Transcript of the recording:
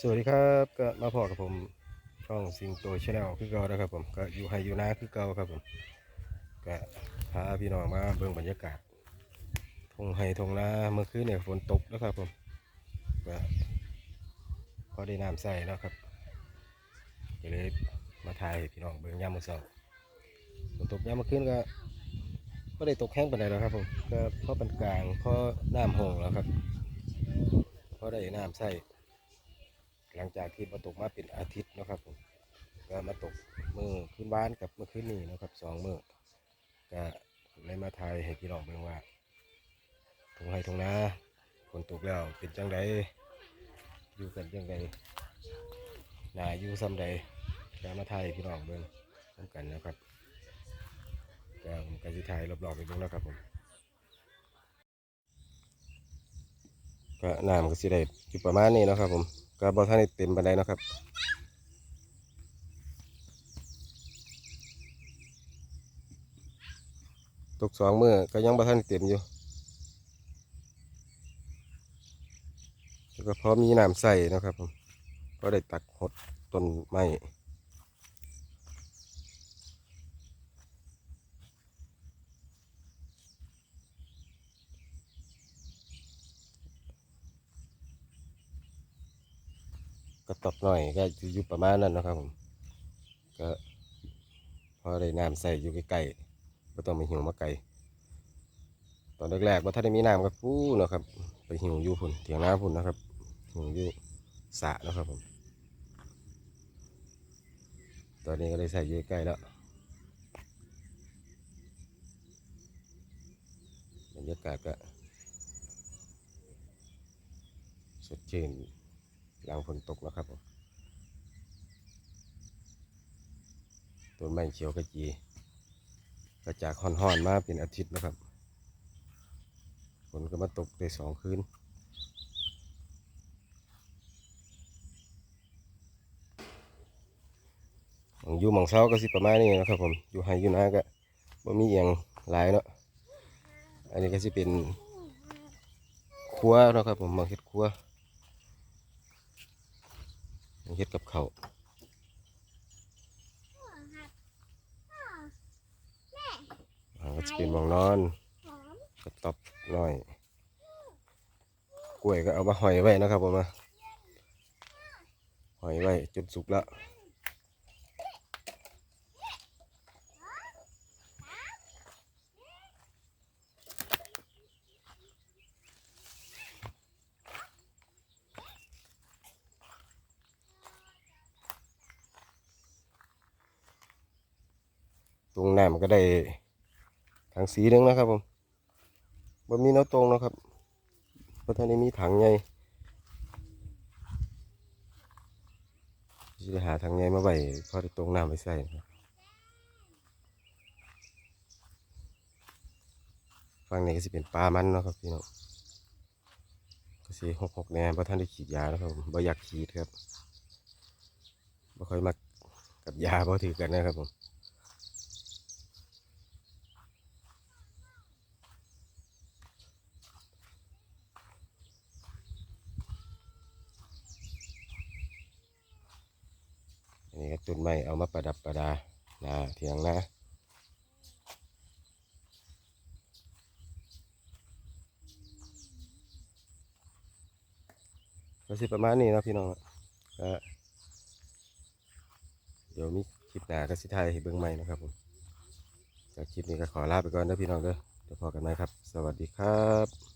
สวัสดีครับก็มาพอกับผมช่องสิงโตชาแนลคือเก่านะครับผมก็อยู่ไฮอยู่นาคือเก่าครับผมก็พาพี่น้องมาเบิ่งบรรยากาศทงไฮทงนาเมื่อคืนเนี่ยฝนตกนะครับผมก็พอได้น้ำใส่เนาะครับก็เลยมาถ่ายพี่น้องเบิ่งยามมือเช้าฝนตกยามเมื่อคืนก็ก็ได้ตกแห้งปานใดแล้วครับผมก็พอปานกลางพอน้ำหงแล้วครับพอได้น้ำใส่ หลังจากที่มาตกมาเป็นอาทิตย์นะครับผมก็มาตกมือขึ้นบ้านกับเมื่อคืนนี้นะครับสองมือก็เลยมาทายให้พี่น้องเบิ่งว่าทงไห้ทงนาฝนตกแล้วเป็นจังใดอยู่กันจังใดนาอยู่ซ้ำใดก็มาทายพี่น้องเบิ่งพร้อมกันนะครับก็ผมก็สิถ่ายรอบๆไปเบิ่งแล้วครับผมก็น้ำก็สิได้อยู่ประมาณนี้นะครับผม ก็บอท่านได้เต็มบันไดนะครับตกสองมือก็ยังบอท่านเต็มอยู่แล้วก็พร้อมมีน้ำใส่นะครับผมก็ได้ตักหดต้นไม้ ก็ตกหน่อยก็อยู่ประมาณนั้นนะครับผมก็พอได้น้ำใส่อยู่ใกล้ๆก็ต้องไปหิวมาไกลตอนแรกๆว่าถ้าได้มีน้ำก็ฟู้นะครับ ไปหิวอยู่พุ่นเถียงน้าพุ่นนะครับหิวอยู่สะนะครับผมตอนนี้ก็ได้ใส่อยู่ใกล้แล้วบรรยากาศก็สดชื่น หลังฝนตกแล้วครับผมต้นไม้เขียวกระจีก็จากห่อนๆมาเป็นอาทิตย์นะครับฝนก็มาตกได้สองคืนอยู่หมองเช้าก็สิประมาณนี้นะครับผมอยู่ไฮอยู่นาก็บ่มีอย่างหลายเนาะอันนี้ก็สิเป็นครัวนะครับผมหมาเฮ็ดครัว เฮ็ดกับเขาเอาก็จะเป็นหมองนอนกระตอบน้อย กล้วยก็เอามาหอยไว้นะครับผมนะหอยไว้จนสุกแล้ว ตรงน้ำก็ได้ทางสีนึงนะครับผมบ่มีแนวตรงนะครับเพราะท่านนี้มีถังใหญ่จะหาถังใหญ่มาไว้พอได้ตรงน้ำไปใส่ฝั่งนี้ก็จะเป็นปลามันเนาะครับพี่น้องก็สีหกหกแนวเพราะท่านได้ขีดยานะครับผมบ่อยากขีดครับบ่ค่อยมักกับยาเพราะถือกันนะครับผม นนี้ก็ต้นไม้เอามาประดับประดานาเถียงนะก็สิประมาณนี้นะพี่น้องก็เดี๋ยวมีคลิปหน้าก็สิถ่ายให้เบิ่งใหม่นะครับผมจากคลิปนี้ก็ขอลาไปก่อนนะพี่น้องเด้อเดี๋ยวพอกันไหมครับ สวัสดีครับ